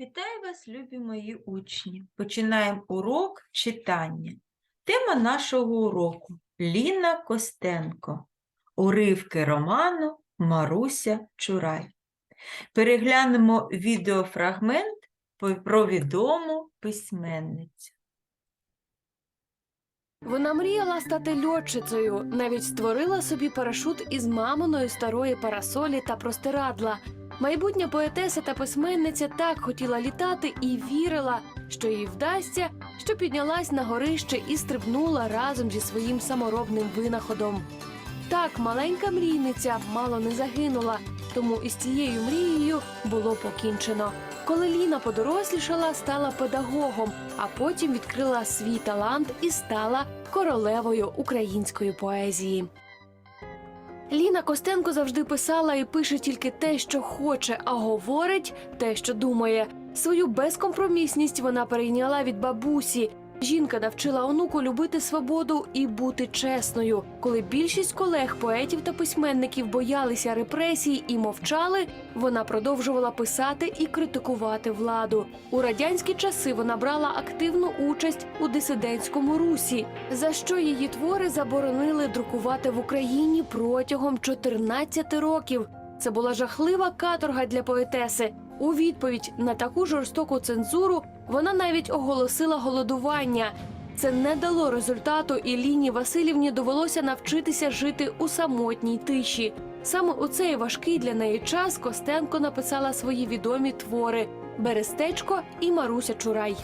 Вітаю вас, любі мої учні. Починаємо урок читання. Тема нашого уроку Ліна Костенко. Уривки роману Маруся Чурай. Переглянемо відеофрагмент про відому письменницю. Вона мріяла стати льотчицею, навіть створила собі парашут із маминої старої парасолі та простирадла. Майбутня поетеса та письменниця так хотіла літати і вірила, що їй вдасться, що піднялась на горище і стрибнула разом зі своїм саморобним винаходом. Так, маленька мрійниця мало не загинула, тому із цією мрією було покінчено. Коли Ліна подорослішала, стала педагогом, а потім відкрила свій талант і стала королевою української поезії. Ліна Костенко завжди писала і пише тільки те, що хоче, а говорить те, що думає. Свою безкомпромісність вона перейняла від бабусі. Жінка навчила онуку любити свободу і бути чесною. Коли більшість колег, поетів та письменників боялися репресій і мовчали, вона продовжувала писати і критикувати владу. У радянські часи вона брала активну участь у дисидентському русі, за що її твори заборонили друкувати в Україні протягом 14 років. Це була жахлива каторга для поетеси. У відповідь на таку жорстоку цензуру вона навіть оголосила голодування. Це не дало результату, і Ліні Васильівні довелося навчитися жити у самотній тиші. Саме у цей важкий для неї час Костенко написала свої відомі твори Берестечко і Маруся Чурай.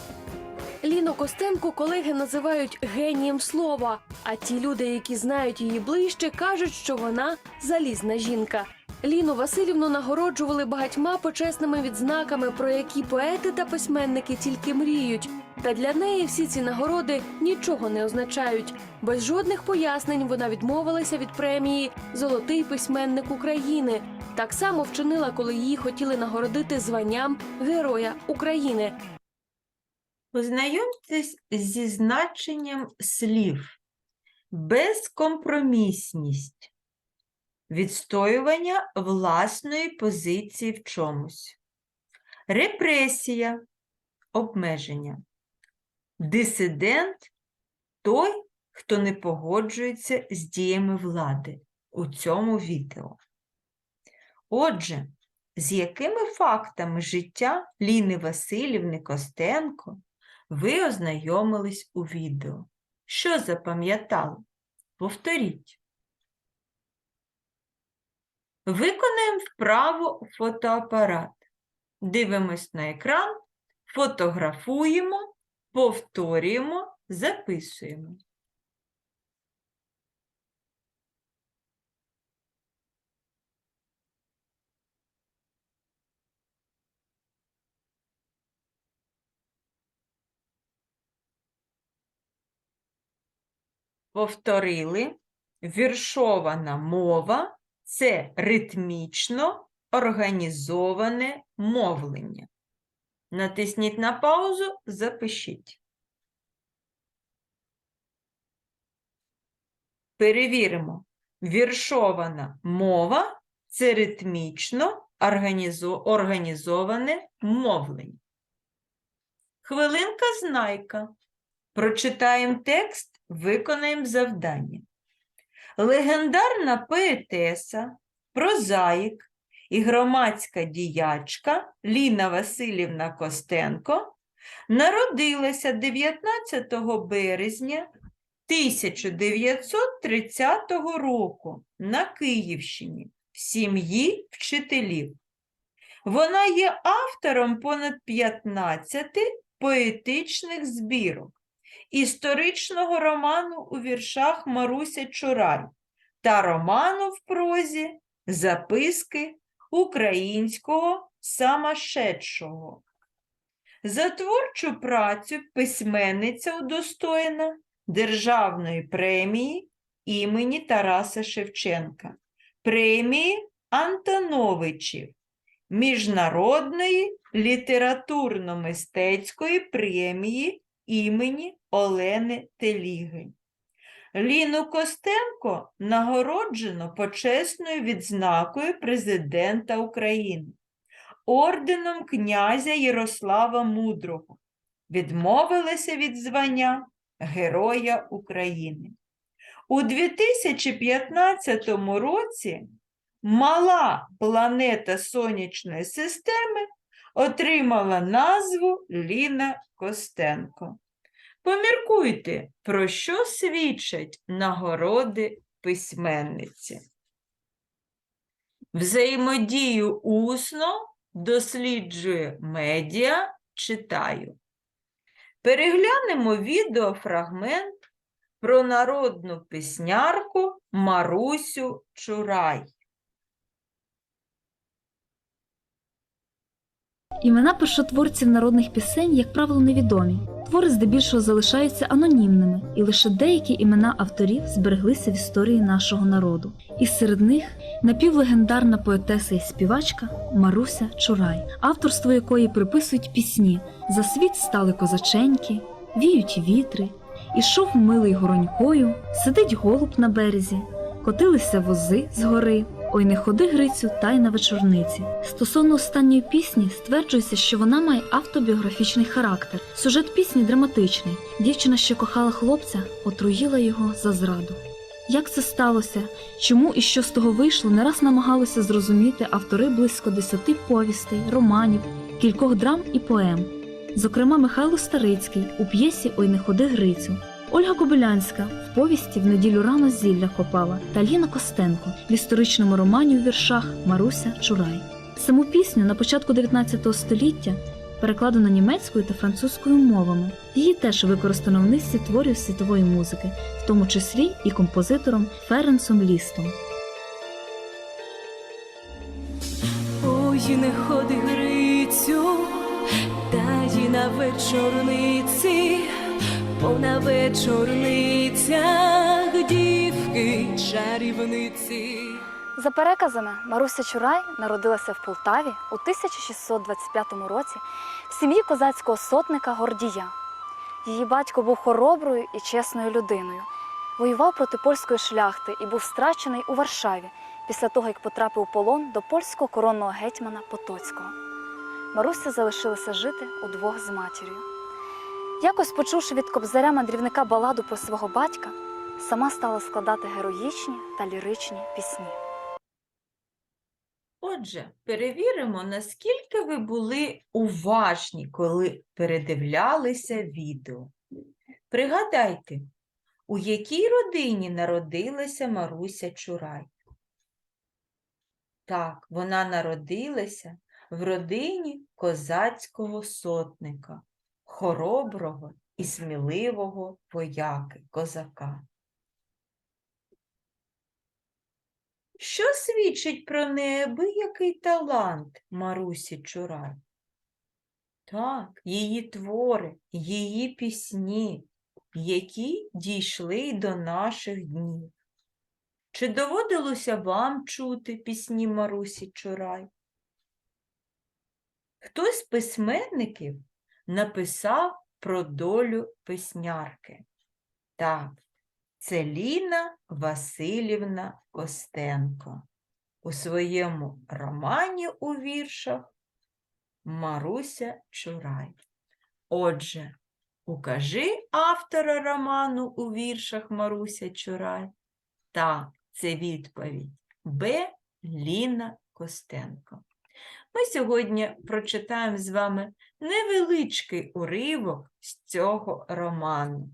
Ліну Костенко колеги називають генієм слова. А ті люди, які знають її ближче, кажуть, що вона залізна жінка. Ліну Васильівну нагороджували багатьма почесними відзнаками, про які поети та письменники тільки мріють. Та для неї всі ці нагороди нічого не означають. Без жодних пояснень вона відмовилася від премії Золотий письменник України. Так само вчинила, коли її хотіли нагородити званням Героя України. Познайомтесь зі значенням слів. Безкомпромісність. Відстоювання власної позиції в чомусь. Репресія. Обмеження. Дисидент той, хто не погоджується з діями влади у цьому відео. Отже, з якими фактами життя Ліни Васильівни Костенко ви ознайомились у відео? Що запам'ятали? Повторіть. Виконаємо вправо фотоапарат. Дивимось на екран, фотографуємо, повторюємо, записуємо. Повторили. Віршована мова це ритмічно організоване мовлення. Натисніть на паузу, запишіть. Перевіримо. Віршована мова це ритмічно організо- організоване мовлення. Хвилинка знайка. Прочитаємо текст, виконаємо завдання. Легендарна поетеса, прозаїк і громадська діячка Ліна Васильівна Костенко народилася 19 березня 1930 року на Київщині в сім'ї вчителів. Вона є автором понад 15 поетичних збірок історичного роману у віршах Маруся Чурай та роману в прозі Записки українського самошедшого. За творчу працю письменниця удостоєна Державної премії імені Тараса Шевченка, премії Антоновичів, Міжнародної літературно-мистецької премії імені Олени Теліги. Ліну Костенко нагороджено почесною відзнакою Президента України, орденом князя Ярослава Мудрого. Відмовилася від звання Героя України. У 2015 році мала планета Сонячної системи отримала назву Ліна Костенко. Поміркуйте, про що свідчать нагороди письменниці. Взаємодію усно досліджує медіа, читаю. Переглянемо відеофрагмент про народну піснярку Марусю Чурай. Імена першотворців народних пісень, як правило, невідомі. Твори здебільшого залишаються анонімними, і лише деякі імена авторів збереглися в історії нашого народу. І серед них напівлегендарна поетеса і співачка Маруся Чурай, авторство якої приписують пісні За світ стали козаченьки, віють вітри, ішов милий горонькою, сидить голуб на березі, котилися вози з гори. Ой, не ходи Грицю, та й на вечорниці. Стосовно останньої пісні стверджується, що вона має автобіографічний характер. Сюжет пісні драматичний. Дівчина, що кохала хлопця, отруїла його за зраду. Як це сталося? Чому і що з того вийшло, не раз намагалися зрозуміти автори близько десяти повістей, романів, кількох драм і поем. Зокрема, Михайло Старицький у п'єсі Ой, не ходи Грицю. Ольга Кобилянська в повісті в неділю рано зілля копала та Ліна Костенко в історичному романі у віршах Маруся Чурай. Саму пісню на початку 19 століття перекладено німецькою та французькою мовами. Її теж використано в низці творів світової музики, в тому числі і композитором Ференсом Лістом. Ой, не ходи Грицю, та й на вечорниці, бо на вечорницях дівки чарівниці. За переказами, Маруся Чурай народилася в Полтаві у 1625 році в сім'ї козацького сотника Гордія. Її батько був хороброю і чесною людиною. Воював проти польської шляхти і був страчений у Варшаві після того, як потрапив у полон до польського коронного гетьмана Потоцького. Маруся залишилася жити удвох з матір'ю. Якось почувши від кобзаря мандрівника баладу про свого батька, сама стала складати героїчні та ліричні пісні. Отже, перевіримо, наскільки ви були уважні, коли передивлялися відео. Пригадайте, у якій родині народилася Маруся Чурай? Так, вона народилася в родині козацького сотника, хороброго і сміливого вояки, козака. Що свідчить про неабиякий талант Марусі Чурай? Так, її твори, її пісні, які дійшли й до наших днів. Чи доводилося вам чути пісні Марусі Чурай? Хтось з письменників написав про долю песнярки. Так, це Ліна Васильівна Костенко. У своєму романі у віршах Маруся Чурай. Отже, укажи автора роману у віршах Маруся Чурай. Так, це відповідь Б. Ліна Костенко. Ми сьогодні прочитаємо з вами невеличкий уривок з цього роману.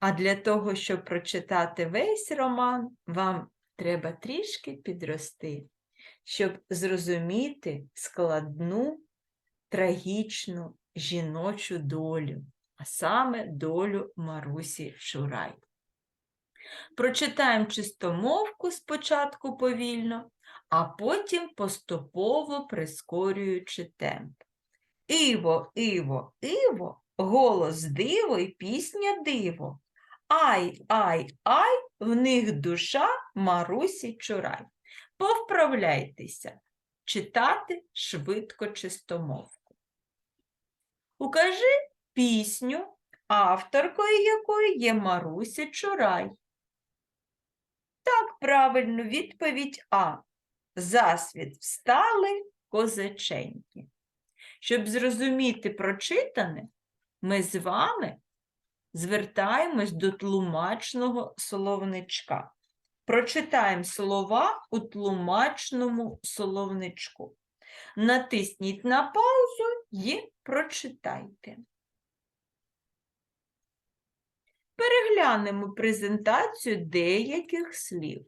А для того, щоб прочитати весь роман, вам треба трішки підрости, щоб зрозуміти складну, трагічну жіночу долю, а саме долю Марусі Шурай. Прочитаємо чистомовку спочатку повільно, а потім поступово прискорюючи темп. Іво, Іво, Іво, голос диво і пісня диво. Ай, ай, ай, в них душа Марусі Чурай. Повправляйтеся, читати швидко чистомовку. Укажи пісню, авторкою якої є Маруся Чурай. Так, правильно, відповідь А. Засвіт встали, козаченьки. Щоб зрозуміти прочитане, ми з вами звертаємось до тлумачного словничка. Прочитаємо слова у тлумачному словничку. Натисніть на паузу і прочитайте. Переглянемо презентацію деяких слів.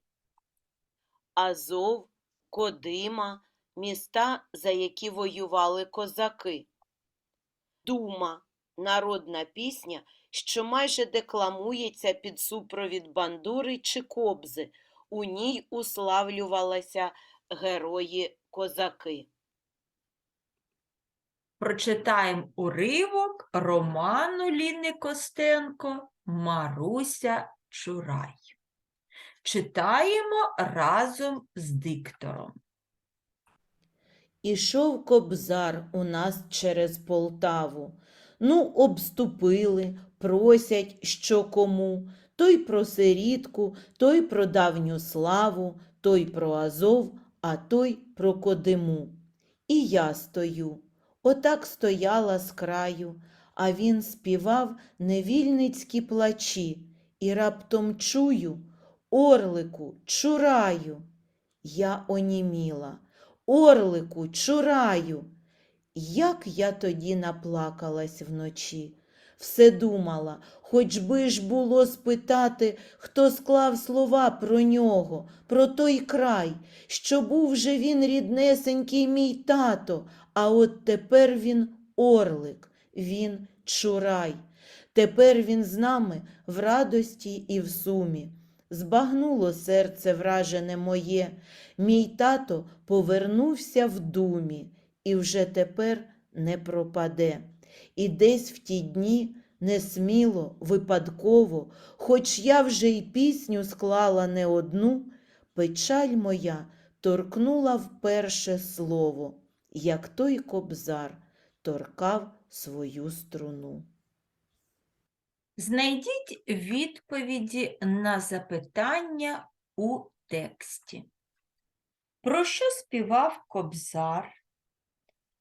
Азов, Кодима, міста, за які воювали козаки. Дума народна пісня, що майже декламується під супровід бандури чи кобзи. У ній уславлювалися герої козаки. Прочитаємо уривок роману Ліни Костенко Маруся Чурай. Читаємо разом з диктором. Ішов кобзар у нас через Полтаву. Ну, обступили, просять, що кому. Той про сирітку, той про давню славу, той про Азов, а той про Кодиму. І я стою. Отак стояла з краю, а він співав невільницькі плачі, і раптом чую Орлику, чураю. Я оніміла. Орлику, чураю. Як я тоді наплакалась вночі. Все думала, хоч би ж було спитати, хто склав слова про нього, про той край, що був же він ріднесенький мій тато, а от тепер він орлик, він чурай. Тепер він з нами в радості і в сумі. Збагнуло серце вражене моє, Мій тато повернувся в думі і вже тепер не пропаде. І десь в ті дні несміло, випадково, хоч я вже й пісню склала не одну, печаль моя торкнула вперше слово, як той кобзар торкав свою струну. Знайдіть відповіді на запитання у тексті. Про що співав Кобзар?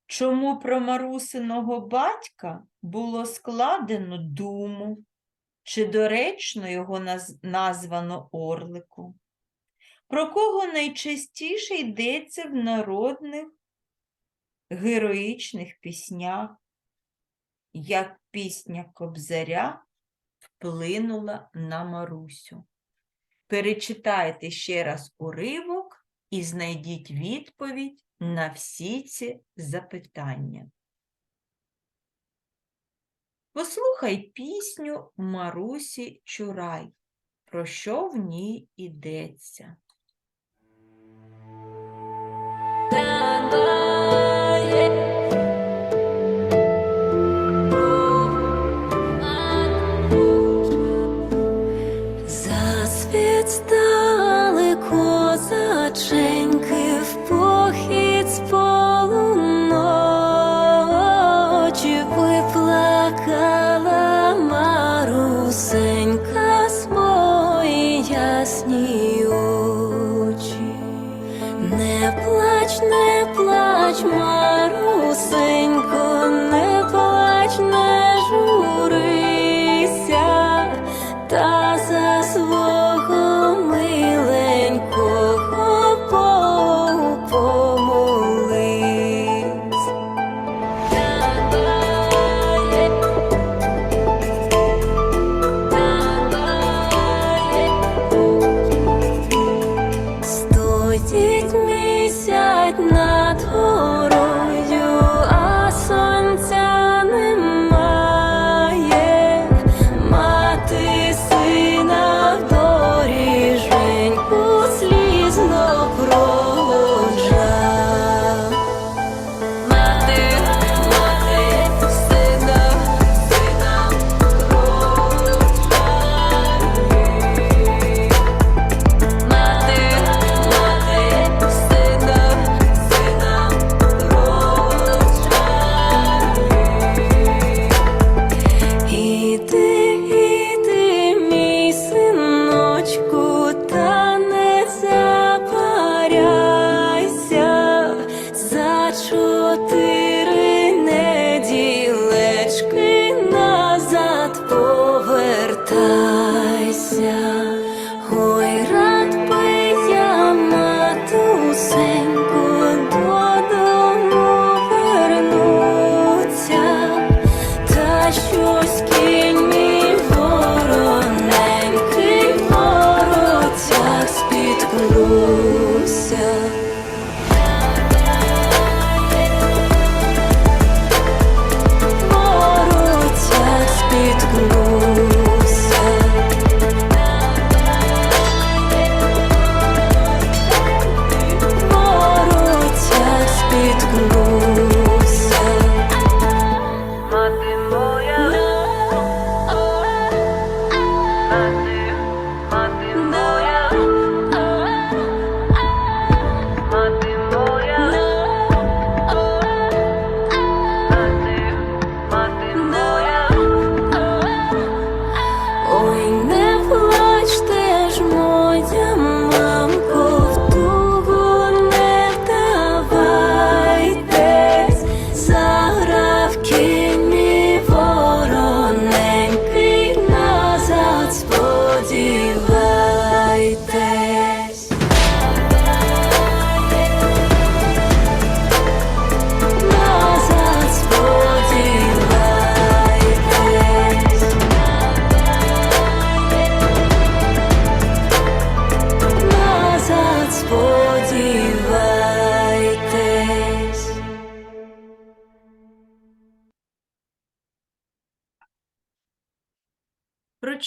Чому про Марусиного батька було складено думу? Чи доречно його наз- названо Орлику? Про кого найчастіше йдеться в народних героїчних піснях? Як пісня Кобзаря вплинула на Марусю? Перечитайте ще раз уривок і знайдіть відповідь на всі ці запитання. Послухай пісню Марусі Чурай. Про що в ній йдеться?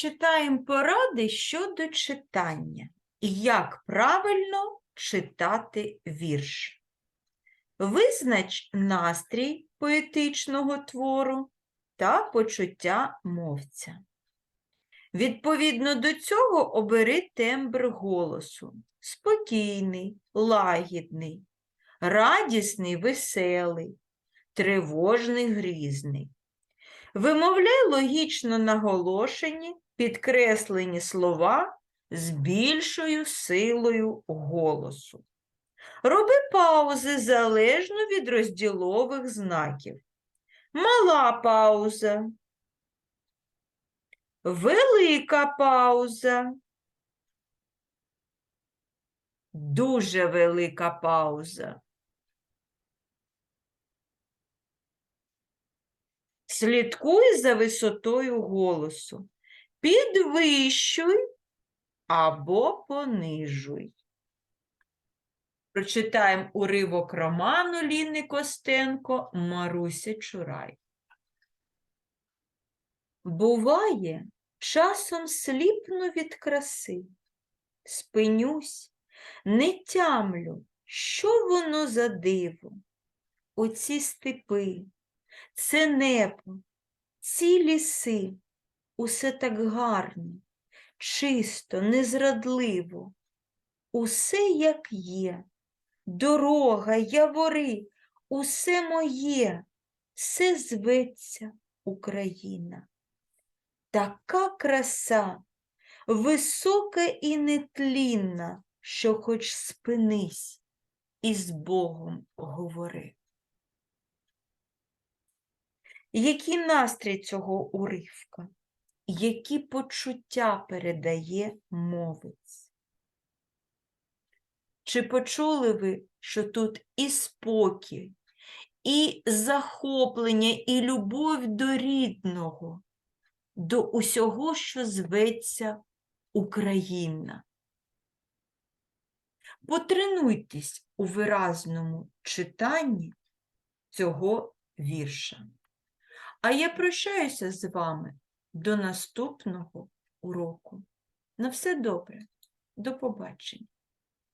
Прочитаємо поради щодо читання як правильно читати вірш. Визнач настрій поетичного твору та почуття мовця. Відповідно до цього обери тембр голосу спокійний, лагідний, радісний, веселий, тривожний, грізний. Вимовляй логічно наголошені, підкреслені слова з більшою силою голосу. Роби паузи залежно від розділових знаків. Мала пауза. Велика пауза. Дуже велика пауза. Слідкуй за висотою голосу. Підвищуй або понижуй. Прочитаємо уривок роману Ліни Костенко Маруся Чурай. Буває, часом сліпну від краси, спинюсь, не тямлю, що воно за диво, оці степи, це небо, ці ліси, усе так гарно, чисто, незрадливо, усе як є, дорога, явори, усе моє, все зветься Україна. Така краса, висока і нетлінна, що хоч спинись і з Богом говори. Який настрій цього уривка? Які почуття передає мовець? Чи почули ви, що тут і спокій, і захоплення, і любов до рідного, до усього, що зветься Україна? Потренуйтесь у виразному читанні цього вірша. А я прощаюся з вами до наступного уроку. На все добре. До побачення.